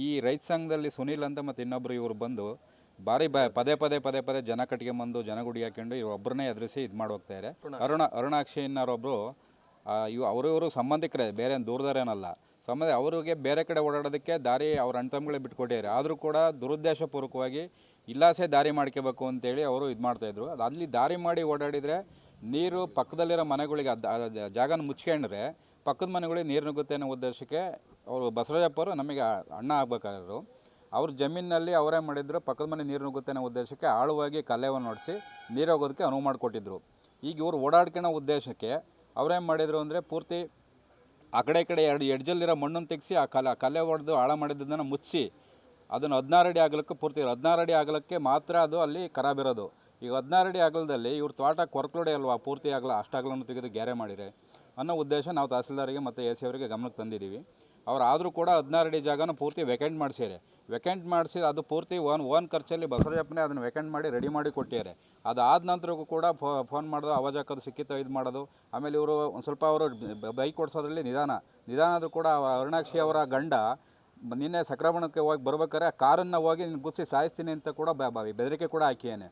ಈ ರೈತ ಸಂಘದಲ್ಲಿ ಸುನೀಲ್ ಅಂತ ಮತ್ತು ಇನ್ನೊಬ್ಬರು ಇವರು ಬಂದು ಭಾರಿ ಬ ಪದೇ ಪದೇ ಪದೇ ಪದೇ ಜನ ಕಟ್ಕೊಂಬಂದು ಜನ ಗುಡಿ ಹಾಕೊಂಡು ಇವ್ರು ಒಬ್ಬರನ್ನೇ ಎದುರಿಸಿ ಇದು ಮಾಡಿ ಹೋಗ್ತಾರೆ ಅರುಣ ಅರುಣಾಕ್ಷಿ ಅನ್ನೋರೊಬ್ಬರು ಇವು ಅವರಿವರು ಇವರು ಸಂಬಂಧಿಕರೇ ಬೇರೆ ಏನ್ ದೂರದರೇನಲ್ಲ ಸಂಬಂಧ ಅವರಿಗೆ ಬೇರೆ ಕಡೆ ಓಡಾಡೋದಕ್ಕೆ ದಾರಿ ಅವ್ರ ಅಣ್ಣ ತಮ್ಮಗಳೇ ಬಿಟ್ಕೊಟ್ಟಿದ್ದಾರೆ ಆದರೂ ಕೂಡ ದುರುದ್ದೇಶಪೂರ್ವಕವಾಗಿ ಇಲ್ಲಾಸೆ ದಾರಿ ಮಾಡ್ಕೋಬೇಕು ಅಂತೇಳಿ ಅವರು ಇದು ಮಾಡ್ತಾಯಿದ್ರು ಅದು ಅಲ್ಲಿ ದಾರಿ ಮಾಡಿ ಓಡಾಡಿದರೆ ನೀರು ಪಕ್ಕದಲ್ಲಿರೋ ಮನೆಗಳಿಗೆ ಜಾಗನ ಮುಚ್ಕೊಂಡ್ರೆ ಪಕ್ಕದ ಮನೆಗಳಿಗೆ ನೀರು ನುಗ್ಗುತ್ತೆ ಅನ್ನೋ ಉದ್ದೇಶಕ್ಕೆ ಅವರು ಬಸವರಾಜಪ್ಪರು ನಮಗೆ ಅಣ್ಣ ಆಗಬೇಕಾದ್ರು. ಅವ್ರ ಜಮೀನಿನಲ್ಲಿ ಅವರೇ ಮಾಡಿದ್ರು, ಪಕ್ಕದ ಮನೆ ನೀರು ನುಗ್ಗುತ್ತೆ ಅನ್ನೋ ಉದ್ದೇಶಕ್ಕೆ ಆಳವಾಗಿ ಕಲೆವನ್ನು ನಡೆಸಿ ನೀರು ಹೋಗೋದಕ್ಕೆ ಅನುವು ಮಾಡಿಕೊಟ್ಟಿದ್ರು. ಈಗ ಇವರು ಓಡಾಡ್ಕೊಳ್ಳೋ ಉದ್ದೇಶಕ್ಕೆ ಅವರೇನು ಮಾಡಿದರು ಅಂದರೆ ಪೂರ್ತಿ ಆ ಕಡೆ ಈ ಕಡೆ ಎರಡು ಎಡ್ಜಲ್ಲಿರೋ ಮಣ್ಣನ್ನು ತೆಗೆಸಿ ಆ ಕಲೆ ಕಲೆ ಹೊಡೆದು ಆಳ ಮಾಡಿದ್ದನ್ನು ಮುಚ್ಚಿ ಅದನ್ನು ಹದಿನಾರು ಅಡಿ ಆಗಲಕ್ಕೆ ಪೂರ್ತಿ ಹದಿನಾರು ಅಡಿ ಆಗಲಕ್ಕೆ ಮಾತ್ರ ಅದು ಅಲ್ಲಿ ಖರಾಬಿರೋದು ಈಗ ಹದಿನಾರು ಅಡಿ ಆಗಲದಲ್ಲಿ ಇವ್ರ ತೋಟ ಕೊರಕ್ಲೋಡೆ ಅಲ್ವಾ? ಪೂರ್ತಿ ಆಗಲ ಅಷ್ಟಾಗಲನ್ನು ತೆಗೆದು ಗ್ಯಾರೆ ಮಾಡಿದೆ ಅನ್ನೋ ಉದ್ದೇಶ ನಾವು ತಹಸೀಲ್ದಾರಿಗೆ ಮತ್ತು ಎ ಸಿ ಅವರಿಗೆ ಗಮನಕ್ಕೆ ತಂದಿದ್ದೀವಿ. ಅವ್ರು ಆದರೂ ಕೂಡ ಹದಿನಾರು ಅಡಿ ಜಾಗನ ಪೂರ್ತಿ ವೆಕೆಂಟ್ ಮಾಡಿಸ್ಯಾರೆ ವೆಕೆಂಟ್ ಮಾಡಿಸಿ ಅದು ಪೂರ್ತಿ ಓನ್ ಓನ್ ಖರ್ಚಲ್ಲಿ ಬಸವರಾಜಪ್ಪನೇ ಅದನ್ನು ವೆಕೆಂಟ್ ಮಾಡಿ ರೆಡಿ ಮಾಡಿ ಕೊಟ್ಟಿದ್ದಾರೆ. ಅದಾದ ನಂತರಕ್ಕೂ ಕೂಡ ಫೋನ್ ಮಾಡೋದು, ಅವಾಜ್ ಹಾಕೋದು, ಸಿಕ್ಕಿತ್ತು, ಇದು ಮಾಡೋದು. ಆಮೇಲೆ ಇವರು ಒಂದು ಸ್ವಲ್ಪ ಅವರು ಬೈಕ್ ಓಡಿಸೋದ್ರಲ್ಲಿ ನಿಧಾನ. ನಿಧಾನ ಆದರೂ ಕೂಡ ಅರುಣಾಕ್ಷಿ ಅವರ ಗಂಡ ನಿನ್ನೆ ಸಕ್ರಮಣಕ್ಕೆ ಹೋಗಿ ಬರ್ಬೇಕಾದ್ರೆ ಕಾರನ್ನು ಹೋಗಿ ನಿನ್ನ ಗುಸಿ ಸಾಯಿಸ್ತೀನಿ ಅಂತ ಕೂಡ ಬೆದರಿಕೆ ಕೂಡ ಹಾಕಿಯಾನೆ